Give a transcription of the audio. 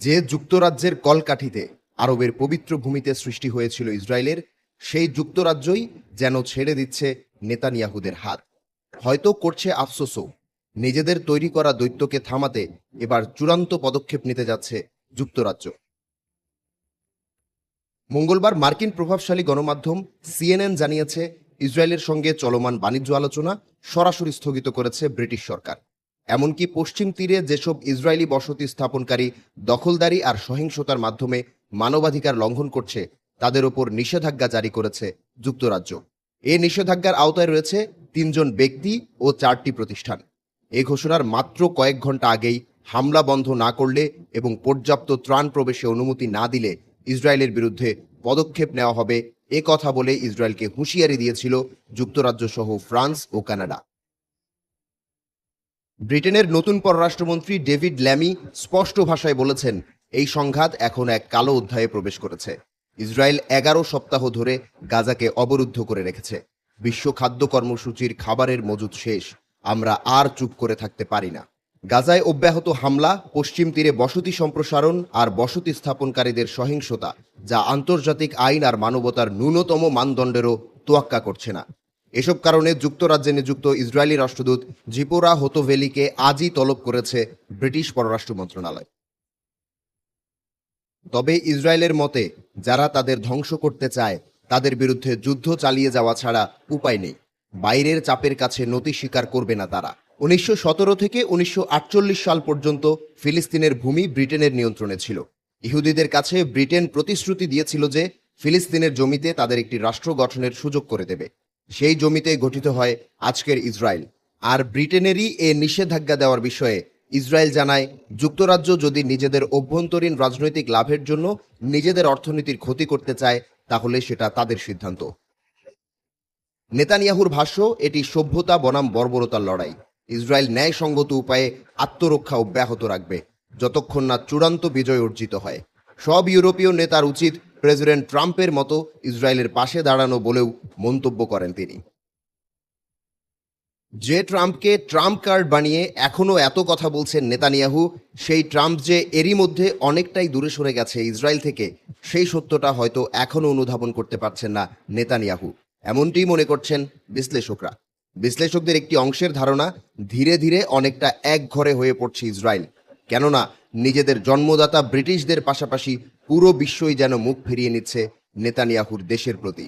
যে যুক্তরাজ্যের কলকাঠিতে আরবের পবিত্র ভূমিতে সৃষ্টি হয়েছিল ইসরায়েলের, সেই যুক্তরাজ্যই যেন ছেড়ে দিচ্ছে নেতানিয়াহুদের হাত। হয়তো করছে আফসোসও। নিজেদের তৈরি করা দৈত্যকে থামাতে এবার চূড়ান্ত পদক্ষেপ নিতে যাচ্ছে যুক্তরাজ্য। মঙ্গলবার মার্কিন প্রভাবশালী গণমাধ্যম সিএনএন জানিয়েছে, ইসরায়েলের সঙ্গে চলমান বাণিজ্য আলোচনা সরাসরি স্থগিত করেছে ব্রিটিশ সরকার। এমনকি পশ্চিম তীরে যেসব ইসরায়েলি বসতি স্থাপনকারী দখলদারি আর সহিংসতার মাধ্যমে মানবাধিকার লঙ্ঘন করছে, তাদের ওপর নিষেধাজ্ঞা জারি করেছে যুক্তরাজ্য। এ নিষেধাজ্ঞার আওতায় রয়েছে তিনজন ব্যক্তি ও চারটি প্রতিষ্ঠান। এ ঘোষণার মাত্র কয়েক ঘণ্টা আগেই হামলা বন্ধ না করলে এবং পর্যাপ্ত ত্রাণ প্রবেশে অনুমতি না দিলে ইসরায়েলের বিরুদ্ধে পদক্ষেপ নেওয়া হবে, এ কথা বলে ইসরায়েলকে হুঁশিয়ারি দিয়েছিল যুক্তরাজ্য সহ ফ্রান্স ও কানাডা। ব্রিটেনের নতুন পররাষ্ট্রমন্ত্রী ডেভিড ল্যামি স্পষ্ট ভাষায় বলেছেন, এই সংঘাত এখন এক কালো অধ্যায়ে প্রবেশ করেছে। ইসরায়েল এগারো সপ্তাহ ধরে গাজাকে অবরুদ্ধ করে রেখেছে। বিশ্ব খাদ্য কর্মসূচির খাবারের মজুদ শেষ। আমরা আর চুপ করে থাকতে পারি না। গাজায় অব্যাহত হামলা, পশ্চিম তীরে বসতি সম্প্রসারণ আর বসতি স্থাপনকারীদের সহিংসতা, যা আন্তর্জাতিক আইন আর মানবতার ন্যূনতম মানদণ্ডেরও তোয়াক্কা করছে না। এসব কারণে যুক্তরাজ্যে নিযুক্ত ইসরায়েলি রাষ্ট্রদূত জিপোরা হোতোভেলিকে আজই তলব করেছে ব্রিটিশ পররাষ্ট্র মন্ত্রণালয়। তবে ইসরায়েলের মতে, যারা তাদের ধ্বংস করতে চায়, তাদের বিরুদ্ধে যুদ্ধ চালিয়ে যাওয়া ছাড়া উপায় নেই। বাইরের চাপের কাছে নতি স্বীকার করবে না তারা। উনিশশো সতেরো থেকে উনিশশো আটচল্লিশ সাল পর্যন্ত ফিলিস্তিনের ভূমি ব্রিটেনের নিয়ন্ত্রণে ছিল। ইহুদিদের কাছে ব্রিটেন প্রতিশ্রুতি দিয়েছিল যে, ফিলিস্তিনের জমিতে তাদের একটি রাষ্ট্র গঠনের সুযোগ করে দেবে। সেই জমিতে গঠিত হয় আজকের ইসরায়েল। আর ব্রিটেনেরই এ নিষেধাজ্ঞা দেওয়ার বিষয়ে ইসরায়েল জানায়, যুক্তরাজ্য যদি নিজেদের অভ্যন্তরীণ রাজনৈতিক লাভের জন্য নিজেদের অর্থনীতির ক্ষতি করতে চায়, তাহলে সেটা তাদের সিদ্ধান্ত। নেতানিয়াহুর ভাষ্য, এটি সভ্যতা, বনাম, বর্বরতার লড়াই। ইসরায়েল ন্যায়সঙ্গত উপায়ে আত্মরক্ষা অব্যাহত রাখবে, যতক্ষণ না চূড়ান্ত বিজয় অর্জিত হয়। সব ইউরোপীয় নেতার উচিত প্রেসিডেন্ট ট্রাম্পের মতো ইসরায়েলের পাশে দাঁড়ানো বলেও মন্তব্য করেন তিনি। যে ট্রাম্পকে ট্রাম্প কার্ড বানিয়ে এখনও এত কথা বলছেন নেতানিয়াহু, সেই ট্রাম্প যে এরই মধ্যে অনেকটাই দূরে সরে গেছে ইসরায়েল থেকে, সেই সত্যটা হয়তো এখনও অনুধাবন করতে পারছেন না নেতানিয়াহু। এমনটিই মনে করছেন বিশ্লেষকরা। বিশ্লেষকদের একটি অংশের ধারণা, ধীরে ধীরে অনেকটা এক ঘরে হয়ে পড়ছে ইসরায়েল। কেননা, নিজেদের জন্মদাতা ব্রিটিশদের পাশাপাশি পুরো বিশ্বই যেন মুখ ফিরিয়ে নিচ্ছে নেতানিয়াহুর দেশের প্রতি।